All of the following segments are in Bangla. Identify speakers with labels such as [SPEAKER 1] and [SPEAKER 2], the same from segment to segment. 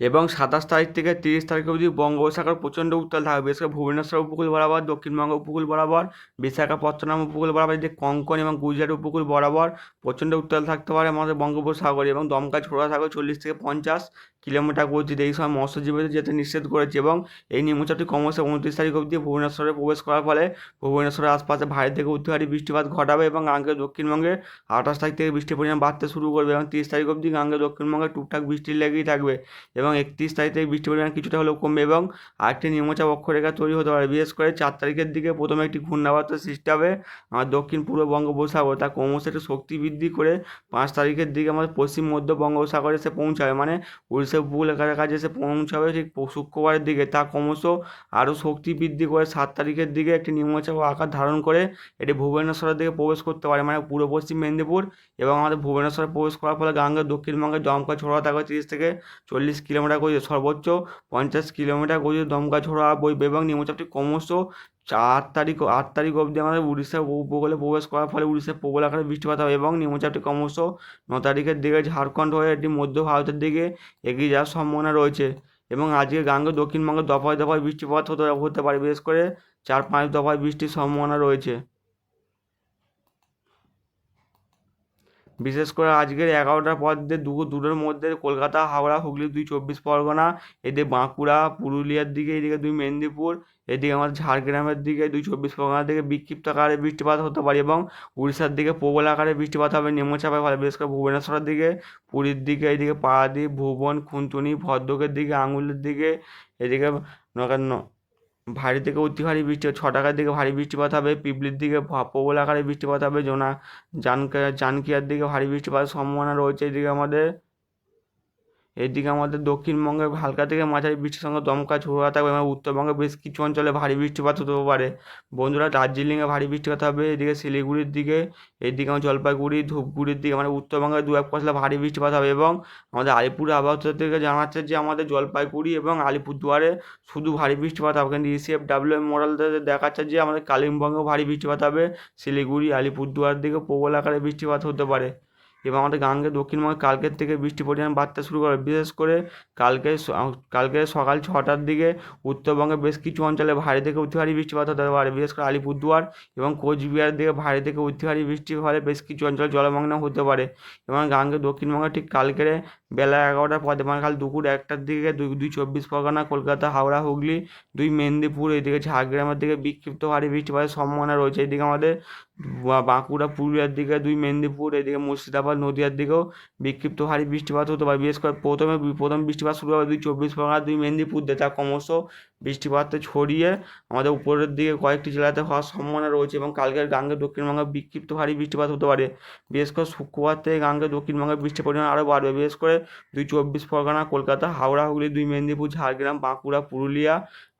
[SPEAKER 1] এবং সাতাশ তারিখ থেকে তিরিশ তারিখ অবধি বঙ্গোপসাগর প্রচণ্ড উত্তাল থাকবে। বিশেষ করে ভুবনেশ্বর উপকূল বরাবর, দক্ষিণবঙ্গ উপকূল বরাবর, বিশাখাপত্তনম উপকূল বরাবর যে কঙ্কন এবং গুজরাট উপকূল বরাবর প্রচণ্ড উত্তাল থাকতে পারে আমাদের বঙ্গোপসাগরে এবং দমকা ছোড়া থাকবে চল্লিশ থেকে পঞ্চাশ কিলোমিটার গতিতে। এই সময় মৎস্যজীবীদের যেতে নিষেধ করেছে এবং এই নিম্নচাপটি ক্রমশ উনত্রিশ তারিখ অবধি ভুবনেশ্বরে প্রবেশ করার ফলে ভুবনেশ্বরের আশপাশে ভারী থেকে অতিহারী বৃষ্টিপাত ঘটাবে এবং গাঙ্গে দক্ষিণবঙ্গে আঠাশ তারিখ থেকে বৃষ্টির পরিমাণ বাড়তে শুরু করবে এবং তিরিশ তারিখ অবধি গাঙ্গে দক্ষিণবঙ্গে টুকটাক বৃষ্টি লেগেই থাকবে এবং একত্রিশ তারিখ থেকে বৃষ্টির পরিমাণ কিছুটা হলেও কমবে এবং আরেকটি নিম্নচাপ অক্ষরেখা তৈরি হতে পারে। বিশেষ করে চার তারিখের দিকে প্রথমে একটি ঘূর্ণাবর্ত সৃষ্টি হবে। আমার দক্ষিণ পূর্ব বঙ্গোপসাগর তা ক্রমশ একটু শক্তি বৃদ্ধি করে পাঁচ তারিখের দিকে আমাদের পশ্চিম মধ্য বঙ্গোপসাগরে এসে পৌঁছাবে। মানে উড়িষ্যা উপকূল এলাকার কাছে এসে পৌঁছাবে ঠিক শুক্রবারের দিকে। তা ক্রমশ আরও শক্তি বৃদ্ধি করে সাত তারিখের দিকে একটি নিম্নচাপ আকার ধারণ করে এটি ভুবনেশ্বরের দিকে প্রবেশ করতে পারে। মানে পূর্ব পশ্চিম মেদিনীপুর এবং আমাদের ভুবনেশ্বরে প্রবেশ করার ফলে গাঙ্গের দক্ষিণবঙ্গে দমকা ঝোড়া থাকবে তিরিশ থেকে চল্লিশ কিলোমিটার গতিতে সর্বোচ্চ পঞ্চাশ কিলোমিটার গতিতে দমকা ঝোড়া বইবে এবং নিম্নচাপটি ক্রমশ চার তারিখ আট তারিখ অবধি আমাদের উড়িষ্যা উপকূলে প্রবেশ করার ফলে উড়িষ্যার প্রবল আকারে বৃষ্টিপাত হবে এবং নিম্নচাপটি ক্রমশ ন তারিখের দিকে ঝাড়খণ্ড হয়ে এটি মধ্য ভারতের দিকে এগিয়ে যাওয়ার সম্ভাবনা রয়েছে এবং আজকে গাঙ্গে দক্ষিণবঙ্গে দফায় দফায় বৃষ্টিপাত হতে হতে পারে, বিশেষ করে চার পাঁচ দফায় বৃষ্টির সম্ভাবনা রয়েছে। বিশেষ করে আজকের এগারোটার পর দুপুর দুটোর মধ্যে কলকাতা, হাওড়া, হুগলি, দুই চব্বিশ পরগনা, এদিকে বাঁকুড়া, পুরুলিয়ার দিকে, এদিকে দুই মেদিনীপুর, এদিকে আমাদের ঝাড়গ্রামের দিকে দুই চব্বিশ পরগনার দিকে বিক্ষিপ্ত আকারে বৃষ্টিপাত হতে পারে এবং উড়িষ্যার দিকে প্রবল আকারে বৃষ্টিপাত হবে নিম্নচাপের ফলে, বিশেষ করে ভুবনেশ্বরের দিকে, পুরীর দিকে, এদিকে পারাদ্বীপ ভুবন খুনতুনি ভদ্রকের দিকে, আঙুলের দিকে, এদিকে ভারী থেকে অতি ভারী বৃষ্টি ছ টাকার দিকে ভারী বৃষ্টিপাত হবে, পিপলির দিকে প্রবল আকারে বৃষ্টিপাত হবে, জোনা জানকা জানকিয়ার দিকে ভারী বৃষ্টিপাতের সম্ভাবনা রয়েছে। এদিকে আমাদের এদিকে আমাদের দক্ষিণবঙ্গে হালকা থেকে মাঝারি বৃষ্টির সঙ্গে দমকা ঝোড়া থাকবে এবং উত্তরবঙ্গে বেশ কিছু অঞ্চলে ভারী বৃষ্টিপাত হতে পারে। বন্ধুরা, দার্জিলিংয়ে ভারী বৃষ্টিপাত হবে, এদিকে শিলিগুড়ির দিকে, এদিকে আমার জলপাইগুড়ি, ধূপগুড়ির দিকে মানে উত্তরবঙ্গে দু এক পশলা ভারী বৃষ্টিপাত হবে এবং আমাদের আলিপুর আবহাওয়া থেকে জানাচ্ছে যে আমাদের জলপাইগুড়ি এবং আলিপুরদুয়ারে শুধু ভারী বৃষ্টিপাত হবে। কিন্তু ইসিএফ ডাব্লিউ মডেল দেখাচ্ছে যে আমাদের কালিম্পংয়েও ভারী বৃষ্টিপাত হবে, শিলিগুড়ি, আলিপুরদুয়ার দিকে প্রবল আকারে বৃষ্টিপাত হতে পারে। এবং আমাদের গাঙ্গে দক্ষিণবঙ্গে কালকের থেকে বৃষ্টির পরিমাণ বাড়তে শুরু করে, বিশেষ করে কালকে কালকে সকাল ছটার দিকে উত্তরবঙ্গে বেশ কিছু অঞ্চলে ভারী থেকে অতি ভারী বৃষ্টিপাত হতে পারে, বিশেষ করে আলিপুরদুয়ার এবং কোচবিহার দিকে ভারী থেকে অতি ভারী বৃষ্টির ফলে বেশ কিছু অঞ্চলে জলমগ্ন হতে পারে। এবং গাঙ্গে দক্ষিণবঙ্গে ঠিক কালকের বেলা এগারোটার পর দুপুর একটার দিকে দুই দুই চব্বিশ পরগনা, কলকাতা, হাওড়া, হুগলি, দুই মেদিনীপুর, এদিকে ঝাড়গ্রামের দিকে বিক্ষিপ্ত ভারী বৃষ্টিপাতের সম্ভাবনা রয়েছে। এদিকে আমাদের বাঁকুড়া, পুরুলিয়ার দিকে দুই মেদিনীপুর, এদিকে মুর্শিদাবাদ, নদীয়ার দিকেও বিক্ষিপ্ত ভারী বৃষ্টিপাত হতে পারে। বিশেষ করে প্রথমে, প্রথম বৃষ্টিপাত শুরু হবে দুই চব্বিশ পরগনা, দুই মেদিনীপুর দিয়ে। তা ক্রমশ বৃষ্টিপাত ছড়িয়ে আমাদের উপরের দিকে কয়েকটি জেলাতে হওয়ার সম্ভাবনা রয়েছে এবং কালকের গাঙ্গে দক্ষিণবঙ্গে বিক্ষিপ্ত ভারী বৃষ্টিপাত হতে পারে। বিশেষ করে শুক্রবার থেকে গাঙ্গে দক্ষিণবঙ্গে বৃষ্টির পরিমাণ আরও বাড়বে। বিশেষ করে দুই চব্বিশ পরগনা, কলকাতা, হাওড়া, হুগলি, দুই মেদিনীপুর, ঝাড়গ্রাম, বাঁকুড়া, পুরুলিয়া।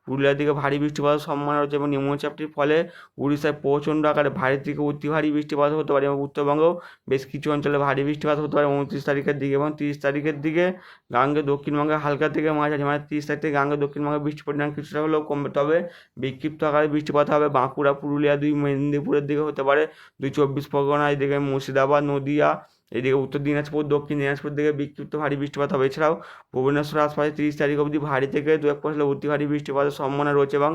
[SPEAKER 1] পুরুলিয়ার দিকে ভারী বৃষ্টিপাতের সম্ভাবনা রয়েছে এবং নিম্নচাপটির ফলে উড়িষ্যায় প্রচণ্ড আকারে ভারী থেকে অতি ভারী বৃষ্টিপাত হতে পারে এবং উত্তরবঙ্গেও বেশ কিছু অঞ্চলে ভারী বৃষ্টিপাত হতে পারে উনত্রিশ তারিখের দিকে এবং তিরিশ তারিখের দিকে গাঙ্গে দক্ষিণবঙ্গে হালকা থেকে মাঝারি মানে তিরিশ তারিখ থেকে গাঙ্গে দক্ষিণবঙ্গে বৃষ্টির পরিমাণ কিছুটা হলেও কমবে। তবে বিক্ষিপ্ত আকারে বৃষ্টিপাত হবে। বাঁকুড়া, পুরুলিয়া, দুই মেদিনীপুরের দিকে হতে পারে। দুই চব্বিশ পরগনা, এদিকে মুর্শিদাবাদ, নদিয়া এদিকে উত্তর দিনাজপুর, দক্ষিণ দিনাজপুর থেকে বিক্ষিপ্ত ভারী বৃষ্টিপাত হবে। এছাড়াও ভুবনেশ্বর আশপাশে তিরিশ তারিখ অবধি ভারী থেকে দু এক পশলা অতি ভারী বৃষ্টিপাতের সম্ভাবনা রয়েছে এবং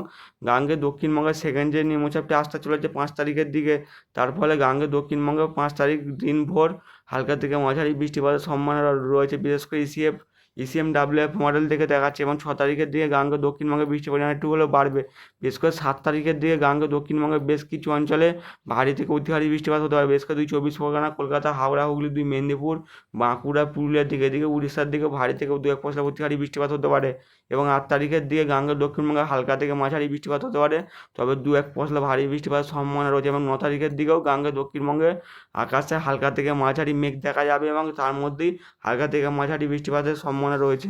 [SPEAKER 1] গাঙ্গে দক্ষিণবঙ্গে সেকেন্ড যে নিম্নচাপটি আসতে চলেছে পাঁচ তারিখের দিকে, তার ফলে গাঙ্গে দক্ষিণবঙ্গে পাঁচ তারিখ দিনভর হালকা থেকে মাঝারি বৃষ্টিপাতের সম্ভাবনা রয়েছে। বিশেষ করে ইসিএফ ইসিএম ডাব্লিউএফ মডেল থেকে দেখাচ্ছে এবং ছ তারিখের দিকে গাঙ্গে দক্ষিণবঙ্গে বৃষ্টির পরিমাণ একটু হলেও বাড়বে। বিশেষ করে সাত তারিখের দিকে গাঙ্গে দক্ষিণবঙ্গে বেশ কিছু অঞ্চলে ভারী থেকে অতি ভারী বৃষ্টিপাত হতে পারে। বেশ করে দুই চব্বিশ পরগনা, কলকাতা, হাওড়া, হুগলি, দুই মেদিনীপুর, বাঁকুড়া পুরুলিয়ার দিকে এদিকে, উড়িষ্যার দিকে ভারী থেকে দু এক পশলা অতি ভারী বৃষ্টিপাত হতে পারে এবং আট তারিখের দিকে গাঙ্গে দক্ষিণবঙ্গে হালকা থেকে মাঝারি বৃষ্টিপাত হতে পারে। তবে দু এক পশলা ভারী বৃষ্টিপাতের সম্ভাবনা রয়েছে এবং ন তারিখের দিকেও গাঙ্গে দক্ষিণবঙ্গে আকাশে হালকা থেকে মাঝারি মেঘ দেখা যাবে এবং তার মধ্যেই হালকা থেকে মাঝারি বৃষ্টিপাতের সম্ভাবনা রয়েছে?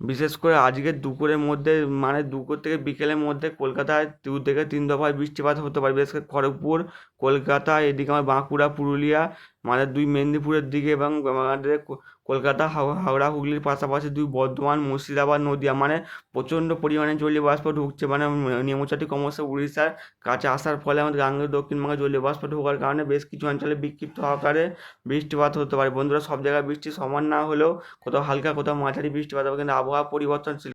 [SPEAKER 1] বিশেষ করে আজকের দুপুরের মধ্যে মানে দুপুর থেকে বিকেলের মধ্যে কলকাতায় দু থেকে তিন দফায় বৃষ্টিপাত হতে পারে। বিশেষ করে খড়গপুর, কলকাতা, এদিকে আমার বাঁকুড়া, পুরুলিয়া মানে দুই মেদিনীপুরের দিকে এবং আমাদের কলকাতা হাওড়া, হুগলির পাশাপাশি দুই বর্ধমান, মুর্শিদাবাদ, নদিয়া। মানে প্রচণ্ড পরিমাণে জলীয় বাষ্প ঢুকছে। মানে নিম্নচাপটি ক্রমশ উড়িষ্যার কাছে আসার ফলে আমাদের গাঙ্গেয় দক্ষিণবঙ্গে জলীয় বাষ্প ঢোকার কারণে বেশ কিছু অঞ্চলে বিক্ষিপ্ত আকারে বৃষ্টিপাত হতে পারে। বন্ধুরা, সব জায়গায় বৃষ্টি সমান না হলেও কোথাও হালকা কোথাও মাঝারি বৃষ্টিপাত হবে। কিন্তু আবহাওয়া পরিবর্তনশীল।